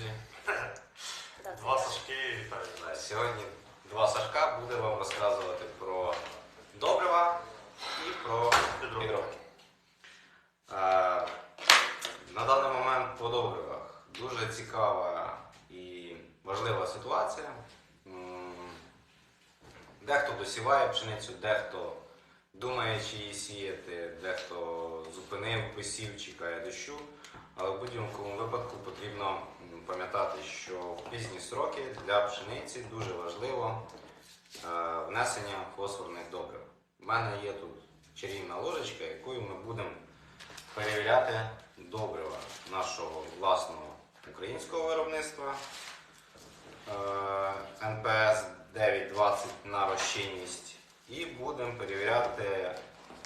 друзі. Два Сашки вітаю. Сьогодні два Сашка буде вам розказувати про добрива і про Підробки. На даний момент по добривах дуже цікава і важлива ситуація. Дехто досіває пшеницю, дехто думає, чи її сіяти, дехто зупинив, посів, чекає дощу. Але в будь-якому випадку потрібно пам'ятати, що в пізні сроки для пшениці дуже важливо е, внесення фосфорних добрив. У мене є тут чарівна ложечка, якою ми будемо перевіряти добрива нашого власного українського виробництва е, НПС 920 на розчинність. І будемо перевіряти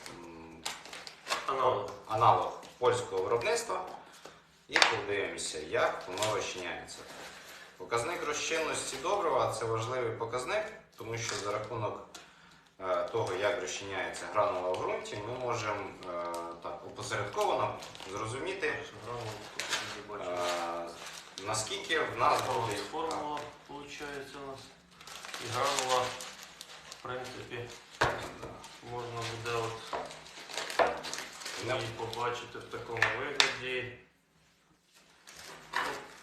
м, Аналог. аналог польського виробництва і подивимося, як воно розчиняється. Показник розчинності добрива це важливий показник, тому що за рахунок е, того, як розчиняється гранула в ґрунті, ми можемо е, так опосередковано зрозуміти, е, наскільки в нас буде формула виходить у нас. І гранула, в принципі, можна буде от її побачити в такому вигляді.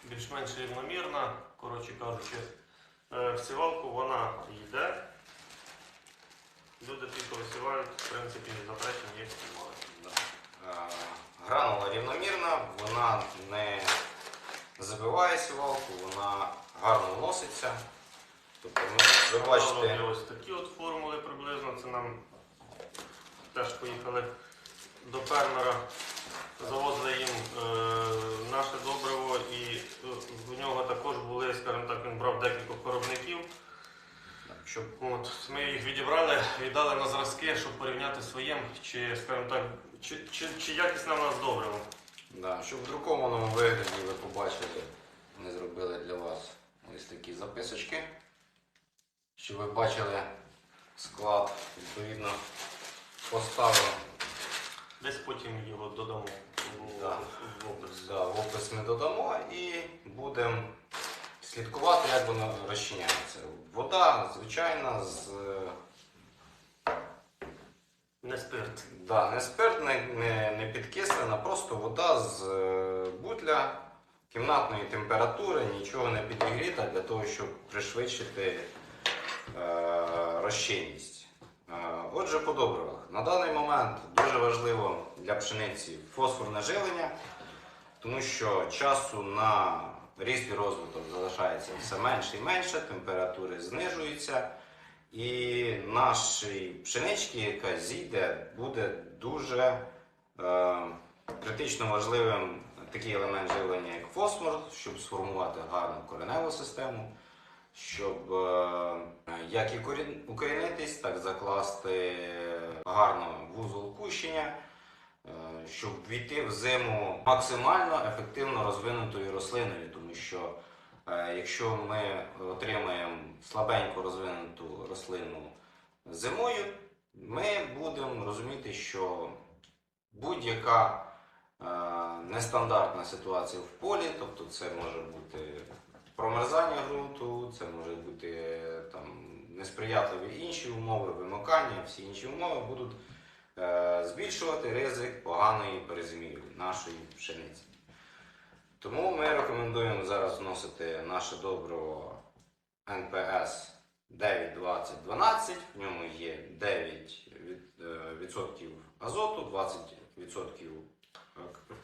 Більш-менш рівномірна, коротше кажучи, Е, в сівалку вона йде. Люди тільки висівають, в принципі, заперечень ніяких немає. Е, Гранула рівномірна, вона не забиває сівалку, вона гарно вноситься. Тобто, ми- ви Бачите. бачите, Ось такі от формули приблизно. Це нам теж поїхали до фермера, завозили їм е, наше добриво, і е, в нього також були, скажімо так, він брав декількох виробників. щоб От, ми їх відібрали, віддали на зразки, щоб порівняти своїм, чи, скажімо так, чи, чи, чи якісне в нас добриво. Да, щоб в друкованому вигляді ви побачили, ми зробили для вас ось такі записочки. Щоб ви бачили склад, відповідно, поставив Десь потім його додамо Да. в опис. да, в опис ми додамо і будемо слідкувати, як воно розчиняється. Вода, звичайна, з Не спирт. да, не спирт, не, не, не підкислена, просто вода з е, бутля кімнатної температури, нічого не підігріта для того, щоб пришвидшити е, розчинність. Отже, по добривах. На даний момент дуже важливо для пшениці фосфорне живлення, тому що часу на ріст і розвиток залишається все менше і менше, температури знижуються. І нашій пшеничці, яка зійде, буде дуже е, критично важливим такий елемент живлення, як фосфор, щоб сформувати гарну кореневу систему, щоб е, як і укорінитись, так закласти гарно вузол кущення, е, щоб війти в зиму максимально ефективно розвинутою рослиною, тому що Е, Якщо ми отримаємо слабенько розвинуту рослину зимою, ми будемо розуміти, що будь-яка нестандартна ситуація в полі, тобто це може бути промерзання ґрунту, це може бути е, там, несприятливі інші умови, вимикання, всі інші умови будуть е, збільшувати ризик поганої перезимівлі нашої пшениці. Тому ми рекомендуємо зараз вносити наше добриво НПС 9-20-12. В ньому є 9 від- е, азоту, 20%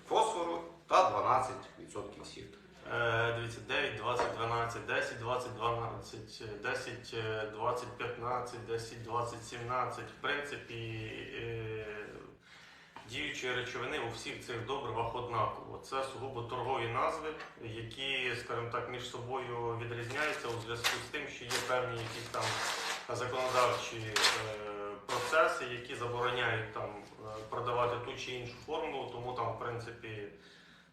фосфору та 12% сірки. Е, Дивіться, 9, 20, 12, 10, 20, 12, 10, е, 20, 15, 10, 20, 17. В принципі, е, діючі речовини у всіх цих добривах однаково. Це сугубо торгові назви, які, скажімо так, між собою відрізняються у зв'язку з тим, що є певні якісь там законодавчі е, процеси, які забороняють там е, продавати ту чи іншу формулу, тому там, в принципі.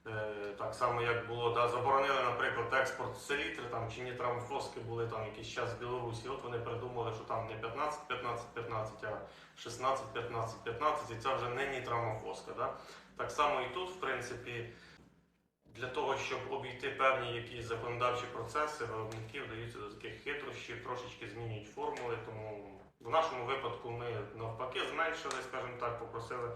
Е, Так само, як було, да, заборонили, наприклад, експорт селітри там, чи нітрамофоски були там якийсь час в Білорусі. От вони придумали, що там не 15, 15, 15, а 16, 15, 15, і це вже не нітрамофоска. Да? Так само і тут, в принципі, Для того, щоб обійти певні якісь законодавчі процеси, виробники вдаються до таких хитрощів, трошечки змінюють формули. Тому в нашому випадку ми навпаки зменшили, скажімо так, попросили,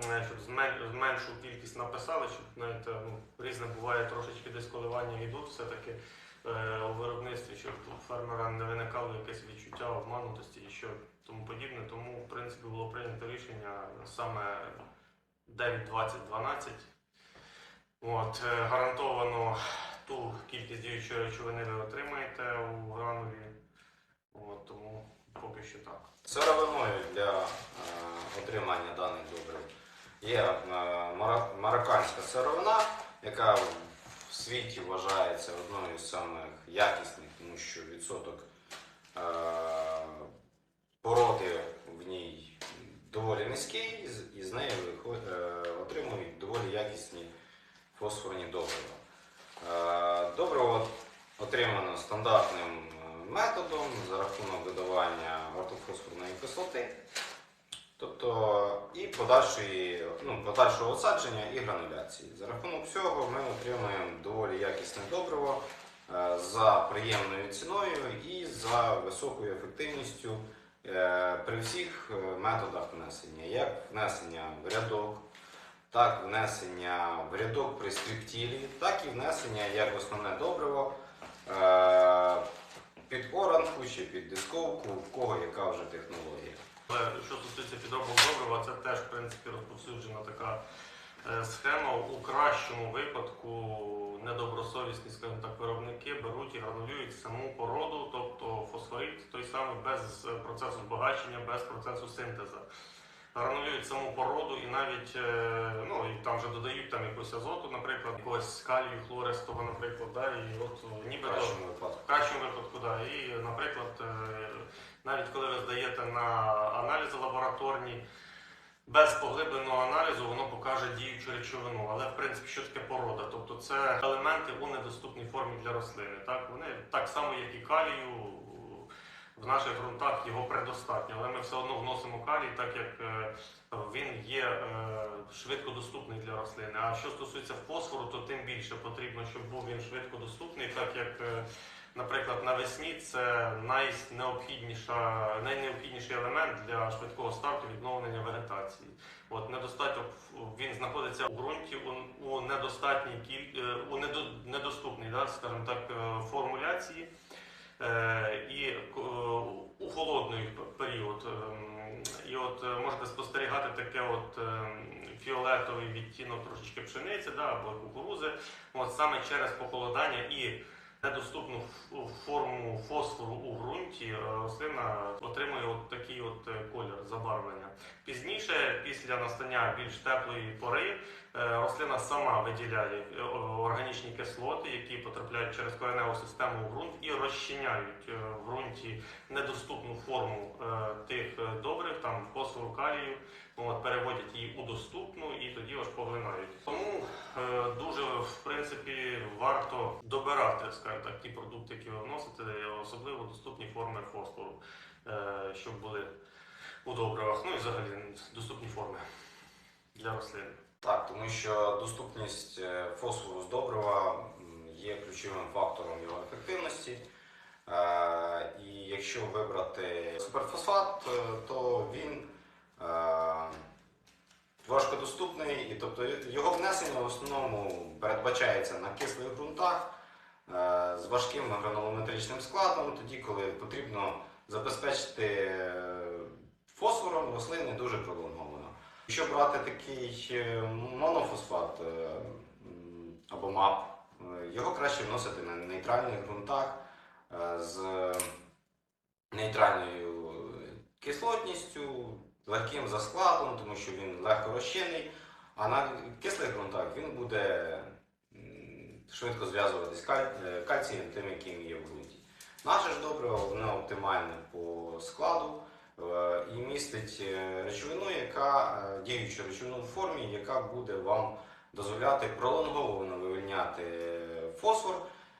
щоб змен- зменшу кількість написали, щоб знаєте, ну, різне буває трошечки десь коливання йдуть все-таки е, у виробництві, щоб у фермера не виникало якесь відчуття обманутості і що тому подібне. Тому, в принципі, було прийнято рішення саме 9-20-12. От, е, гарантовано ту кількість діючої речовини ви отримаєте у гранулі. От, тому поки що так. Сировиною для е, отримання даних добрив є марокканська сировина, яка в світі вважається одною з самих якісних, тому що відсоток е, породи в ній доволі низький, і з- неї е, отримують доволі якісні фосфорні добрива. Е, Добриво отримано стандартним методом за рахунок додавання ортофосфорної кислоти, тобто і подальшої, ну, подальшого осадження і грануляції. За рахунок цього ми отримуємо доволі якісне добриво е, за приємною ціною і за високою ефективністю е, при всіх е, методах внесення, як внесення в рядок, так внесення в рядок при стриптілі, так і внесення як основне добриво під оранку чи під дисковку, в кого яка вже технологія. Але що стосується підробок добрива, це теж в принципі розповсюджена така е, схема. У кращому випадку недобросовісні, скажімо так, виробники беруть і гранулюють саму породу, тобто фосфорит, той самий без е, процесу збагачення, без процесу синтезу. Гранулюють саму породу і навіть е, ну, і там вже додають там якусь азоту, наприклад, якогось калію, хлористого, наприклад, да, і от В нібито кращому випадку. в кращому випадку, да. І, наприклад, навіть коли ви здаєте на аналізи лабораторні, без поглибленого аналізу воно покаже діючу речовину. Але в принципі, що таке порода? Тобто це елементи у недоступній формі для рослини. Так? Вони так само, як і калію. В наших ґрунтах його предостатньо, але ми все одно вносимо калій, так як е, він є е, швидко доступний для рослини. А що стосується фосфору, то тим більше потрібно, щоб був він швидко доступний, так як, е, наприклад, навесні це найнеобхідніша, найнеобхідніший елемент для швидкого старту відновлення вегетації. От недостатньо він знаходиться у ґрунті у, у недостатній кіль, е, у недо, недоступній, да, скажімо так, е, формуляції. Е, і е, у холодний період. ем, І от можете спостерігати таке от фіолетовий відтінок трошечки пшениці да, або кукурузи. От саме через похолодання і недоступну форму фосфору у ґрунті е, рослина отримує от такий от е, колір забарвлення. Пізніше, після настання більш теплої пори, рослина сама виділяє е, органічні кислоти, які потрапляють через кореневу систему в ґрунт і розчиняють е, в ґрунті недоступну форму е, тих е, добрив, там фосфору, калію, от, переводять її у доступну і тоді аж поглинають. Тому е, дуже в принципі варто добирати, скажімо так, ті продукти, які ви вносите, особливо доступні форми фосфору, е, щоб були у добривах, ну і взагалі доступні форми для рослин. Так, тому що доступність е, фосфору з добрива є ключовим фактором його ефективності. Е, І якщо вибрати суперфосфат, е, то він важкодоступний, і тобто його внесення в основному передбачається на кислих ґрунтах з важким гранулометричним складом, тоді, коли потрібно забезпечити фосфором рослини дуже пролонговано. Якщо брати такий е, монофосфат е, або МАП, е, його краще вносити на нейтральних ґрунтах з нейтральною кислотністю, легким за складом, тому що він легко розчинний, а на кислих ґрунтах він буде швидко зв'язуватись каль- кальцієм, тим, яким є в ґрунті. Наше ж добриво воно оптимальне по складу і містить е, речовину, яка е, діючу речовину в формі, яка буде вам дозволяти пролонговано вивільняти е, фосфор,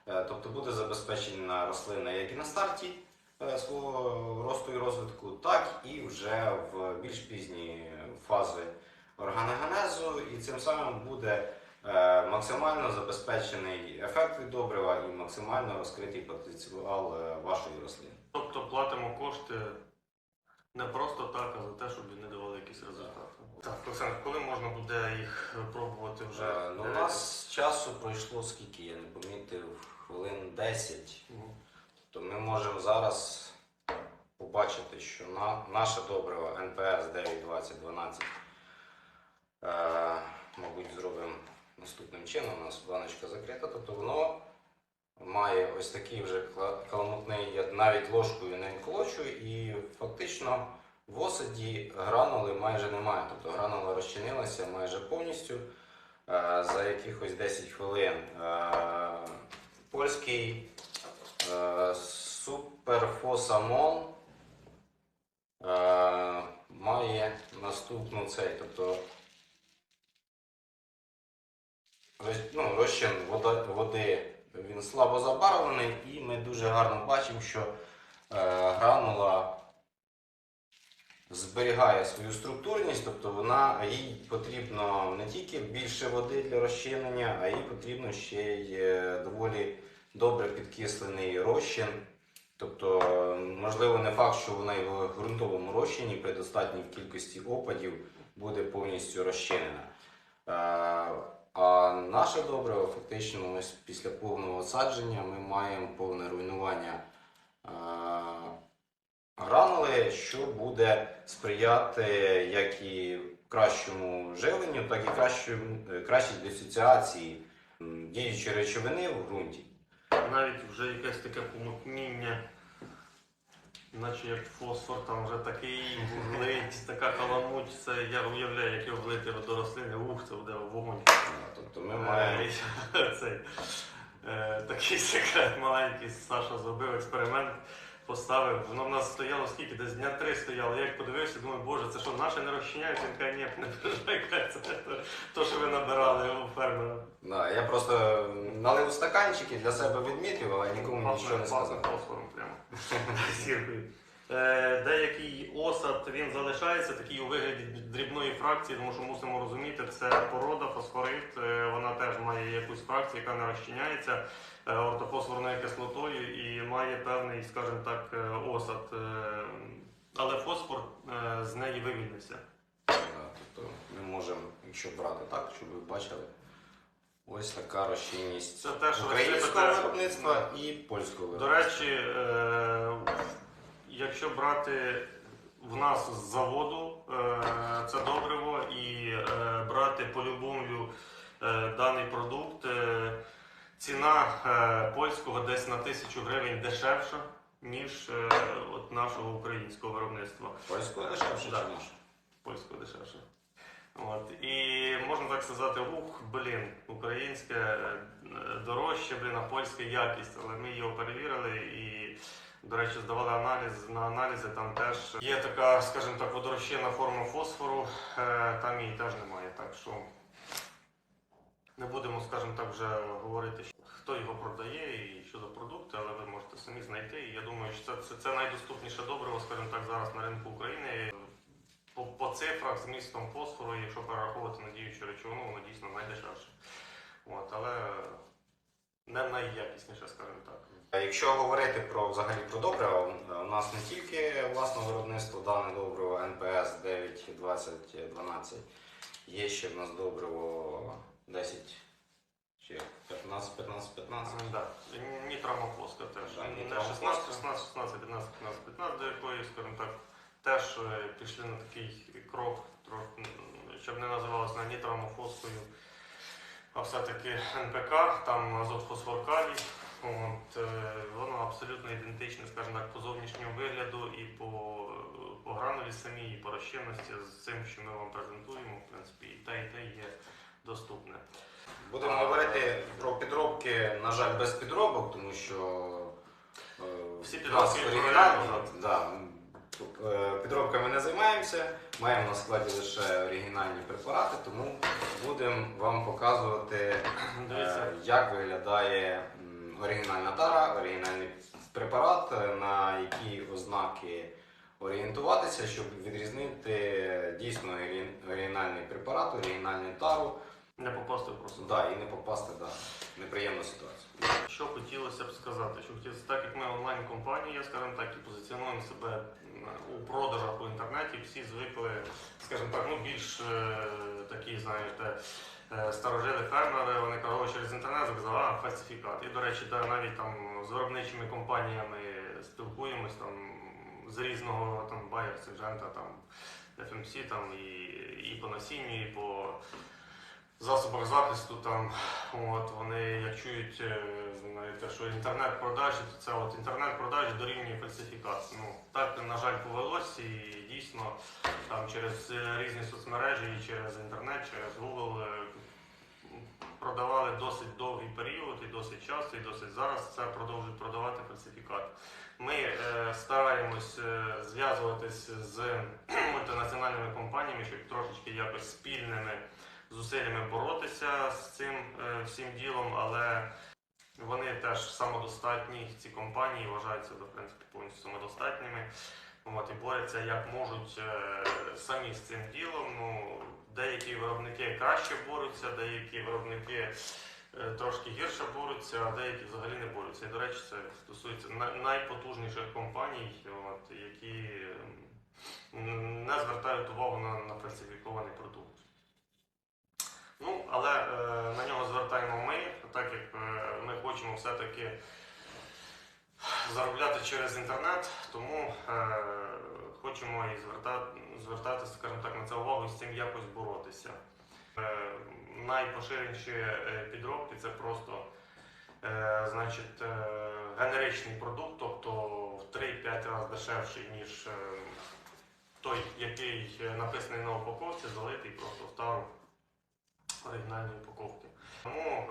е, тобто буде забезпечена рослина як і на старті е, свого росту і розвитку, так і вже в більш пізні фази органогенезу, і цим самим буде е, максимально забезпечений ефект від добрива і максимально розкритий потенціал е, вашої рослини. Тобто платимо кошти не просто так, а за те, щоб вони давали якісь результати. Так, Олександр, коли можна буде їх пробувати вже? Е, Ну, у нас часу пройшло скільки, я не помітив, хвилин 10. Мгм. То ми можемо зараз побачити, що на, наше добриво НПС 92012, е, мабуть, зробимо наступним чином. У нас баночка закрита, тобто воно має ось такий вже кла- каламутний, я навіть ложкою не колочу, і фактично в осаді гранули майже немає. Тобто гранула розчинилася майже повністю. Е, За якихось 10 хвилин е, польський е, суперфосамон е, має наступну цей, тобто ну, розчин води він слабо забарвлений, і ми дуже гарно бачимо, що гранула зберігає свою структурність, тобто вона їй потрібно не тільки більше води для розчинення, а їй потрібно ще й е, доволі добре підкислений розчин. Тобто, можливо, не факт, що вона в ґрунтовому розчині при достатній кількості опадів буде повністю розчинена. Е, А наше добриво фактично ось після повного осадження ми маємо повне руйнування е, гранули, що буде сприяти як і кращому живленню, так і кращому, кращій дисоціації діючої речовини в ґрунті. Навіть вже якесь таке помутніння, наче як фосфор, там вже такий глить, така каламуть. Це я уявляю, як його влити до рослини, ух, це буде вогонь. Тобто ми маємо Е, Цей, е, такий секрет маленький Саша зробив експеримент, поставив. Воно в нас стояло скільки, десь дня три стояло. Я як подивився, думаю, боже, це що, наше не розчиняється? Він каже, ні, не переживай, це то, що ви набирали у фермера. Да, я просто налив стаканчики для себе відмітив, але нікому нічого не сказав. прямо. Сіркою. Е, Деякий осад він залишається такий у вигляді дрібної фракції, тому що мусимо розуміти, це порода, фосфорит, е, вона теж має якусь фракцію, яка не розчиняється е, ортофосфорною кислотою і має певний, скажімо так, осад. Але фосфор з неї вивільнився. Тобто ми можемо, якщо брати так, щоб ви бачили, ось така розчинність Це те, що українського виробництва і польського До речі, якщо брати в нас з заводу е, це добриво і е, брати по-любому е, даний продукт, ціна польського десь на тисячу гривень дешевша, ніж от нашого українського виробництва. Польського дешевше, Да. чи? Польського дешевше. От. І можна так сказати, ух, блін, українське дорожче, блін, а польська якість. Але ми його перевірили і, до речі, здавали аналіз на аналізи. Там теж є така, скажімо так, водорозчинна форма фосфору, е, там її теж немає. Так що не будемо, скажімо так, вже говорити, хто його продає і що за продукти, але ви можете самі знайти. І я думаю, що це, це, це найдоступніше добриво, скажімо так, зараз на ринку України. По, по цифрах з містом фосфору, якщо перераховувати на діючу речовину, воно дійсно найдешевше. От, але не найякісніше, скажімо так. А Якщо говорити про взагалі про добрива, у нас не тільки власне виробництво дане добриво НПС 9, 20, 12, є ще в нас добриво 10 чи 15, 15, 15. Да. Нітрамофоска теж. Да, Не 16, 16, 16, 15, 15, 15, до якої, скажімо так, теж е, пішли на такий крок, щоб не називалося на нітрамофоскою, а все-таки НПК, там азот фосфор калій. От, е, воно абсолютно ідентичне, скажімо так, по зовнішньому вигляду і по, по гранулі самій, і по розчинності з цим, що ми вам презентуємо, в принципі, і те, і те є доступне. Будемо говорити про підробки, на жаль, без підробок, тому що е, Всі нас підробки оригінальні. Да, е, підробками не займаємося, маємо на складі лише оригінальні препарати, тому будемо вам показувати, е, як виглядає оригінальна тара, оригінальний препарат, е, на які ознаки орієнтуватися, щоб відрізнити дійсно оригінальний препарат, оригінальну тару. Не попасти просто. Да, і не попасти да, в неприємну ситуацію. Що хотілося б сказати, що хотілося, так як ми онлайн-компанія, скажімо так, і позиціонуємо себе у продажах у інтернеті, всі звикли, скажімо так, ну більш е, такі, знаєте, е, старожили фермери, вони «О, через інтернет заказав, а фальсифікат. І, до речі, да, навіть там з виробничими компаніями спілкуємось там з різного там Bayer, Syngenta, там FMC, там і, і по насінню, і по засобах захисту там от вони як чують е, знаєте, що інтернет-продажі, то це от інтернет-продажі дорівнює фальсифікат. Ну так на жаль повелось і дійсно там через е, різні соцмережі і через інтернет, через Google е, продавали досить довгий період і досить часто, і досить зараз це продовжують продавати фальсифікат. Ми е, стараємось е, зв'язуватись з мультинаціональними компаніями, щоб трошечки якось спільними зусиллями боротися з цим е, всім ділом, але вони теж самодостатні, ці компанії вважають себе в принципі повністю самодостатніми. От, і борються як можуть е, самі з цим ділом. Ну, деякі виробники краще борються, деякі виробники е, трошки гірше борються, а деякі взагалі не борються. І, до речі, це стосується на- найпотужніших компаній, от, які не звертають увагу на, на фальсифікований продукт. Ну, але е, на нього звертаємо ми, так як е, ми хочемо все-таки заробляти через інтернет, тому е, хочемо і звертати, звертати, скажімо так, на це увагу і з цим якось боротися. Е, найпоширеніші е, підробки це просто е, значить, е, генеричний продукт, тобто в 3-5 разів дешевший, ніж е, той, який е, написаний на упаковці, залитий просто в тару оригінальної упаковки. Тому е,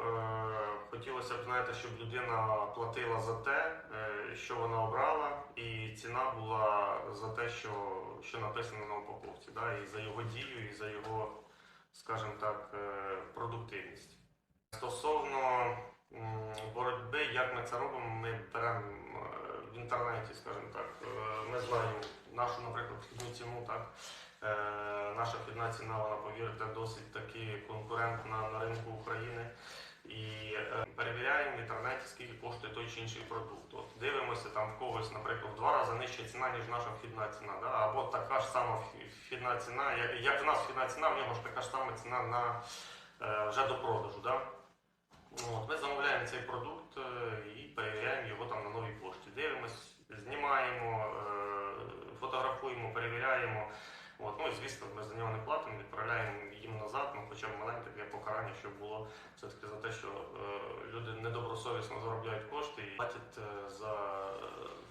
хотілося б знаєте, щоб людина платила за те, е, що вона обрала, і ціна була за те, що, що написано на упаковці, да, і за його дію, і за його, скажімо так, е, продуктивність. Стосовно боротьби, як ми це робимо, ми беремо е, в інтернеті, скажімо так, е, ми знаємо нашу, наприклад, вхідну ціну, так. Е, Наша вхідна ціна, вона, повірте, досить таки конкурентна на ринку України. І е, перевіряємо в інтернеті, скільки коштує той чи інший продукт. От дивимося там в когось, наприклад, в два рази нижча ціна, ніж наша вхідна ціна. Да? Або така ж сама вхідна ціна, як, в нас вхідна ціна, в нього ж така ж сама ціна на е, вже до продажу. Да? От, ми замовляємо цей продукт і перевіряємо його там на новій пошті. Дивимось, знімаємо, фотографуємо, перевіряємо. От, ну звісно, ми за нього не платимо, відправляємо їм назад, ну хоча маленьке таке покарання, щоб було все-таки за те, що е, люди недобросовісно заробляють кошти і платять е, за е,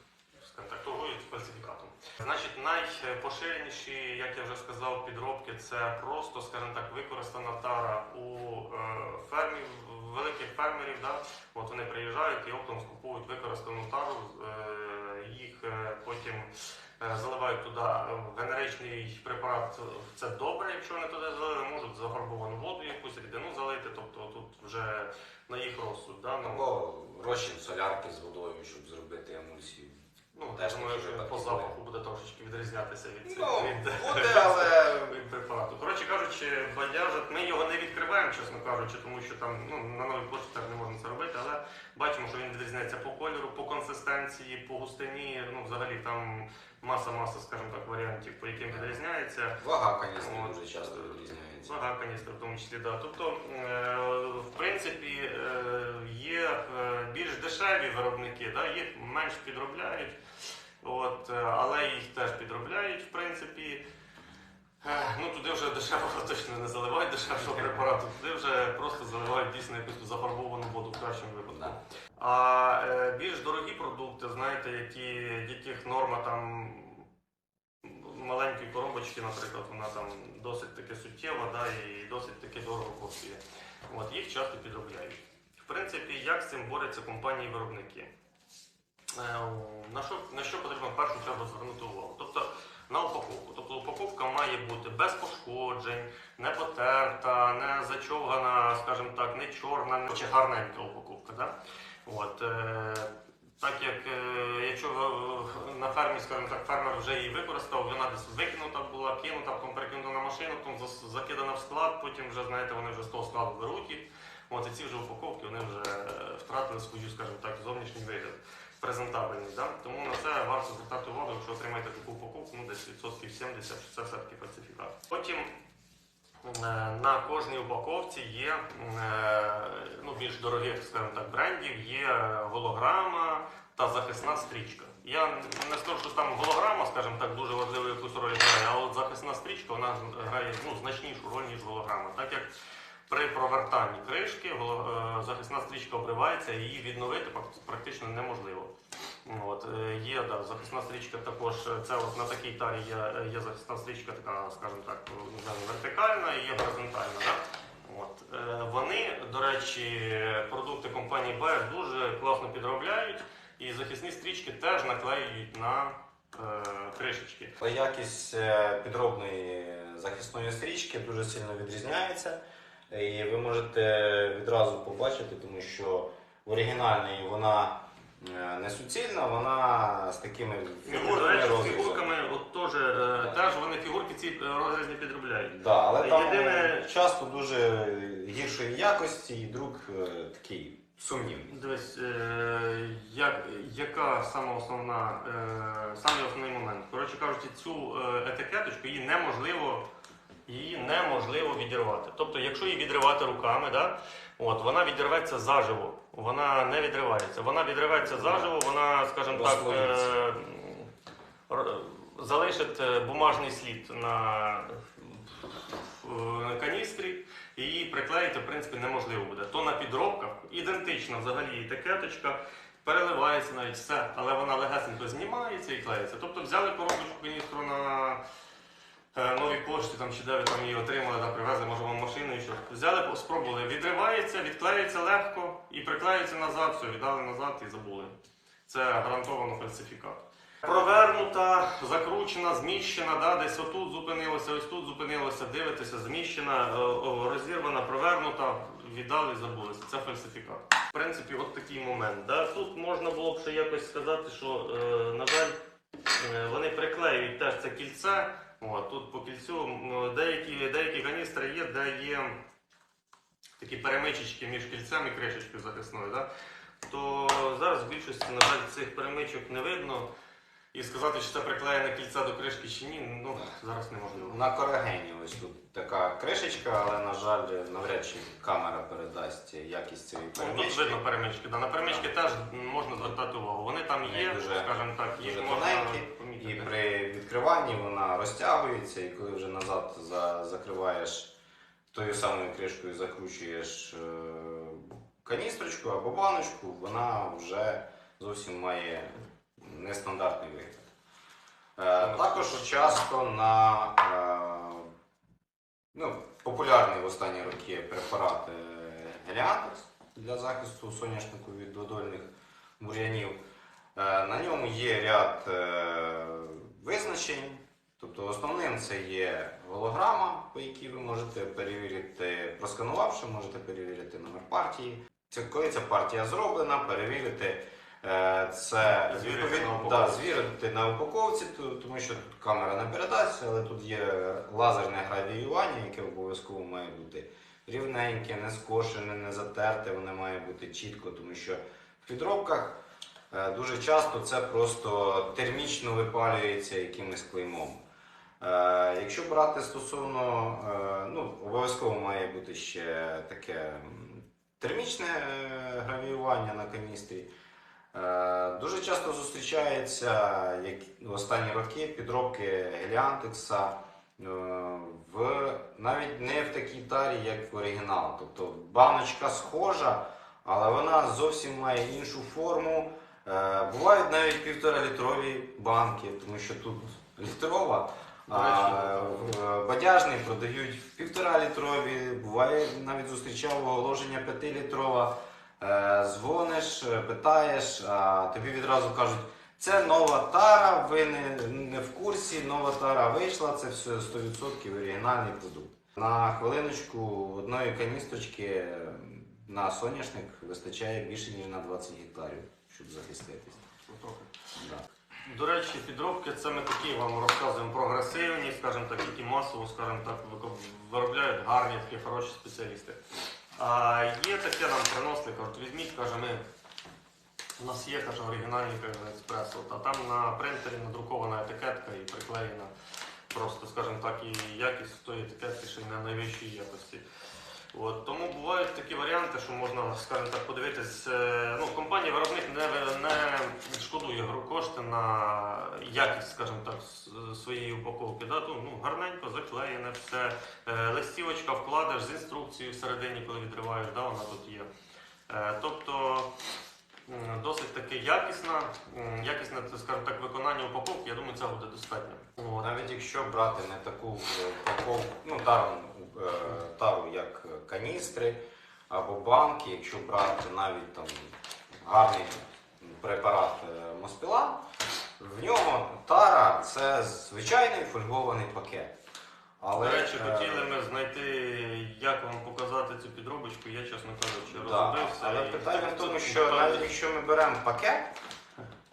торгують фальсифікатом. Значить, найпоширеніші, як я вже сказав, підробки це просто, скажімо так, використана тара у е, фермів, великих фермерів. Да? От вони приїжджають і оптом скуповують використану тару, е, їх е, потім заливають туди генеричний препарат. Це добре, якщо вони туди залили, можуть зафарбовану воду якусь рідину залити, тобто тут вже на їх розсуд. Да? Ну, Або розчин солярки з водою, щоб зробити емульсію. Ну, теж думаю, такі що по запаху буде трошечки відрізнятися від, Ну, від, буде, але від препарату. Коротше кажучи, бадяжат, ми його не відкриваємо, чесно кажучи, тому що там ну, на новій пошті так не можна це робити, але бачимо, що він відрізняється по кольору, по консистенції, по густині. Ну, взагалі там маса-маса, скажімо так, варіантів, по яким відрізняється. вага, От. дуже часто відрізняється. Вага каністри в тому числі, да. Тобто, е, в принципі, е, є е, більш дешеві виробники, да, їх менш підробляють, от, але їх теж підробляють, в принципі. Ну, туди вже дешевого точно не заливають дешевшого препарату, туди вже просто заливають дійсно якусь зафарбовану воду в кращому випадку. А е, більш дорогі продукти, знаєте, які, яких норма там маленької коробочки, наприклад, вона там досить таки суттєва, да, і досить таки дорого коштує. От, їх часто підробляють. В принципі, як з цим борються компанії-виробники? Е, На що, на що потрібно першу чергу звернути увагу? Тобто на упаковку. Тобто упаковка має бути без пошкоджень, не потерта, не зачовгана, скажімо так, не чорна, не чи гарненька упаковка. Да? От, е, Так як е, якщо е, на фермі, скажімо так, фермер вже її використав, вона десь викинута була, кинута, потім перекинута на машину, потім закидана в склад, потім вже, знаєте, вони вже з того складу беруть. От і ці вже упаковки вони вже втратили свою, скажімо так, зовнішній вигляд, презентабельність. Да? Тому на це варто звертати увагу, якщо отримаєте таку упаковку, ну десь відсотків 70, що це все-таки фальсифікат. Потім на кожній упаковці є е, ну, більш дорогих, скажімо так, брендів, є голограма та захисна стрічка. Я не скажу, що там голограма, скажімо так, дуже важливу якусь роль грає, а от захисна стрічка вона грає ну, значнішу роль, ніж голограма. Так як при провертанні кришки е, захисна стрічка обривається, і її відновити практично неможливо. От, е, є да, захисна стрічка також, е, це от на такій тарі є, є захисна стрічка, така, скажімо так, ну, вертикальна і є горизонтальна. Да? От, е, вони, до речі, продукти компанії Bayer дуже класно підробляють, і захисні стрічки теж наклеюють на е, кришечки. Якість е, підробної захисної стрічки дуже сильно відрізняється. І ви можете відразу побачити, тому що в оригінальній вона е, не суцільна, вона з такими фігурками фігурками от теж, е, теж вони фігурки ці е, розрізні підробляють. Да, але там Єдине- часто дуже гіршої якості і друк е, такий сумнівний. Дивись, е, як, яка саме основна, е, самий основний момент? Коротше кажучи, цю е, етикеточку її неможливо, її неможливо відірвати. Тобто, якщо її відривати руками, да, от, вона відірветься заживо. Вона не відривається. Вона відривається заживо, вона, скажімо так, е, р- залишить е, бумажний слід на е, каністрі, і її приклеїти в принципі неможливо буде. То на підробках ідентична взагалі етикеточка, переливається навіть все, але вона легесенько знімається і клеїться. Тобто взяли коробочку каністру на е, новій пошті там, чи де ви там її отримали, да, привезли, може вам машину і що. Взяли, спробували, відривається, відклеюється легко і приклеюється назад, все, віддали назад і забули. Це гарантовано фальсифікат. Провернута, закручена, зміщена, да, десь отут зупинилося, ось тут зупинилося, дивитеся, зміщена, е, розірвана, провернута, віддали, забулися. Це фальсифікат. В принципі, от такий момент. Да. Тут можна було б ще якось сказати, що, е, на жаль, вони приклеюють теж це кільце. От, тут по кільцю деякі, деякі каністри є, де є такі перемичечки між кільцем і кришечкою захисною. Да? То зараз в більшості, на жаль, цих перемичок не видно. І сказати, чи це приклеєне кільце до кришки чи ні, ну зараз неможливо. На корагені ось тут така кришечка, але на жаль, навряд чи камера передасть якість цієї Ну, тут видно перемички. Да, на перемички теж можна звертати увагу. Вони там є, дуже- скажімо так, їх можна тоненькі. І при відкриванні вона розтягується, і коли вже назад за, закриваєш тою самою кришкою, закручуєш е, каністрочку або баночку, вона вже зовсім має нестандартний вигляд. Е, також часто на е, ну, популярний в останні роки препарат е, для захисту соняшнику від дводольних бур'янів. Е, На ньому є ряд е, визначень. Тобто основним це є голограма, по якій ви можете перевірити, просканувавши, можете перевірити номер партії. Це коли ця партія зроблена, перевірити е, це Звірити на упаковці. да, звірити на упаковці, тому що тут камера не передасть, але тут є лазерне гравіювання, яке обов'язково має бути рівненьке, не скошене, не затерте, воно має бути чітко, тому що в підробках дуже часто це просто термічно випалюється якимось клеймом. Е, Якщо брати стосовно, е, ну, обов'язково має бути ще таке термічне е, гравіювання на каністрі. Е, Дуже часто зустрічається як в останні роки підробки геліантекса е, в навіть не в такій тарі, як в оригінал. Тобто баночка схожа, але вона зовсім має іншу форму. Е, Бувають навіть півторалітрові банки, тому що тут літрова. А в бадяжний продають півтора літрові, буває навіть зустрічав оголошення п'ятилітрова. Е, Дзвониш, е, питаєш, а тобі відразу кажуть, це нова тара, ви не, не в курсі, нова тара вийшла, це все 100% оригінальний продукт. На хвилиночку одної каністрочки на соняшник вистачає більше, ніж на 20 гектарів, щоб захиститись. Да. До речі, підробки це ми такі вам розказуємо прогресивні, скажімо так, які масово, скажімо так, виробляють гарні такі хороші спеціалісти. А є таке нам приносили, кажуть, візьміть, каже, ми. У нас є, каже, оригінальний експресо, а там на принтері надрукована етикетка і приклеєна просто, скажімо так, і якість тої етикетки ще й на найвищій якості. От, тому бувають такі варіанти, що можна, скажімо так, подивитись. е, Ну, компанія виробник не, не шкодує кошти на якість, скажімо так, своєї упаковки. Да? Ну, ну, гарненько заклеєне все. Е, Листівочка вкладеш з інструкцією всередині, коли відриваєш, да, вона тут є. Е, Тобто досить таки якісна, якісне, скажімо так, виконання упаковки, я думаю, цього буде достатньо. От. Навіть якщо брати не таку упаковку, ну тару, тару як каністри або банки, якщо брати навіть там гарний препарат е, Моспіла, в нього тара це звичайний фольгований пакет. До речі, е, хотіли ми знайти, як вам показати цю підробочку, я, чесно кажучи, Да, розробився. але і питання в тому, що навіть якщо ми беремо пакет,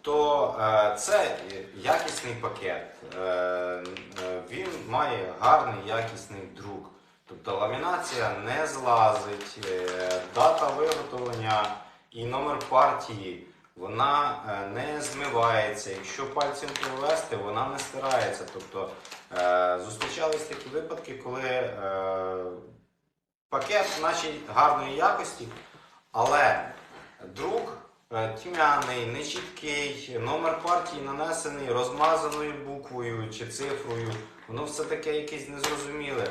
то е, це якісний пакет. Е, е, він має гарний якісний друк. Тобто ламінація не злазить, е, дата виготовлення і номер партії вона е, не змивається. Якщо пальцем провести, вона не стирається. Тобто е, зустрічались такі випадки, коли пакет наче гарної якості, але друк тьмяний, нечіткий, номер партії нанесений розмазаною буквою чи цифрою, воно все таке якесь незрозуміле.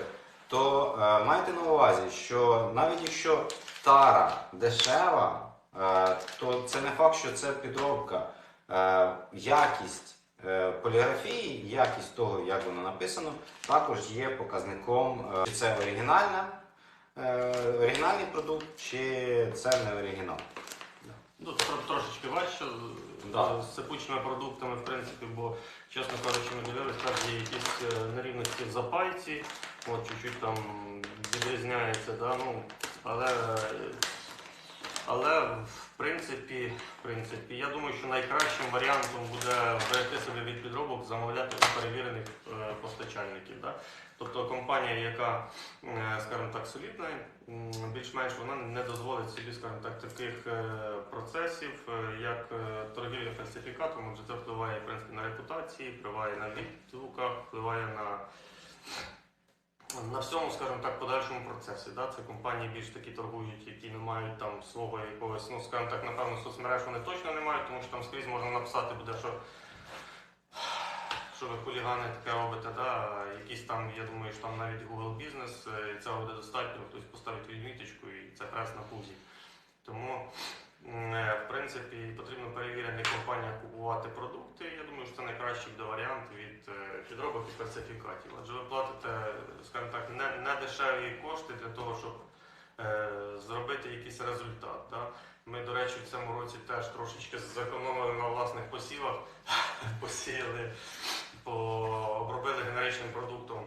То е, майте на увазі, що навіть якщо тара дешева, е, то це не факт, що це підробка. Е, якість е, поліграфії, якість того, як воно написано, також є показником, е, чи це оригінальна, е, оригінальний продукт, чи це не оригінал. Ну, тро- трошечки важче з- Да. з сипучими продуктами, в принципі, бо, чесно кажучи, ми дивилися, так є якісь е, нерівності в запайці, от чуть-чуть там відрізняється, да, ну, але, але в принципі, в принципі, я думаю, що найкращим варіантом буде берегти себе від підробок, замовляти у перевірених е, постачальників. Да? Тобто компанія, яка, е, скажімо так, солідна, більш-менш вона не дозволить собі, скажімо так, таких е, процесів, е, як е, торгівля фальсифікатом, адже це впливає в принципі, на репутації, впливає на відгуках, впливає на, на всьому, скажімо так, подальшому процесі. Да? Це компанії більш такі торгують, які не мають там свого якогось, ну скажімо так, напевно, соцмереж вони точно не мають, тому що там скрізь можна написати буде, що що ви хулігани таке робите, да? якісь там, я думаю, що там навіть Google бізнес, і цього буде достатньо, хтось поставить відміточку і це хрест на пузі. Тому, е, в принципі, потрібно перевірених компаніях купувати продукти. Я думаю, що це найкращий варіант від е, підробок і фальсифікатів. Адже ви платите, скажімо так, не, не дешеві кошти для того, щоб е, зробити якийсь результат. Да? Ми, до речі, в цьому році теж трошечки зекономили на власних посівах, посіяли, по, обробили генеричним продуктом.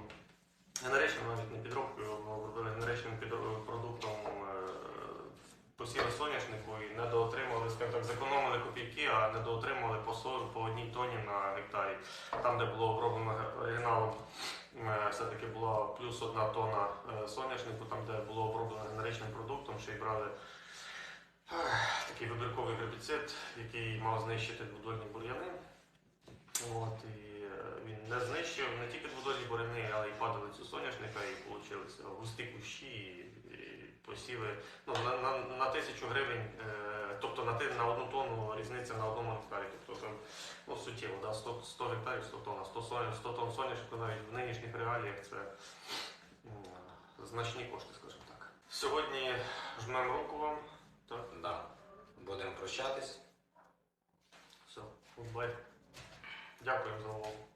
Генеричним навіть не підробкою, обробили генеричним продуктом е, посіви соняшнику і недоотримали, скажімо так, зекономили копійки, а недоотримали по, по одній тоні на гектарі. Там, де було оброблено оригіналом, е, все-таки була плюс одна тонна е, соняшнику, там, де було оброблено генеричним продуктом, ще й брали такий вибірковий гербіцид, який мав знищити дводольні бур'яни. От, і е, не знищив не тільки дводольні буряни, але й падалицю соняшника, і вийшли густі кущі, і, і посіви. Ну, на, на, на тисячу гривень, е, тобто на, на одну тонну різниця на одному гектарі. Тобто це ну, суттєво, да, 100, 100 гектарів 100 тонн, 100, соня- 100 тонн соняшнику навіть в нинішніх реаліях це м, значні кошти, скажімо так. Сьогодні жмемо руку вам. Так, Да. Будемо прощатись. все, бувайте. Дякуємо за увагу.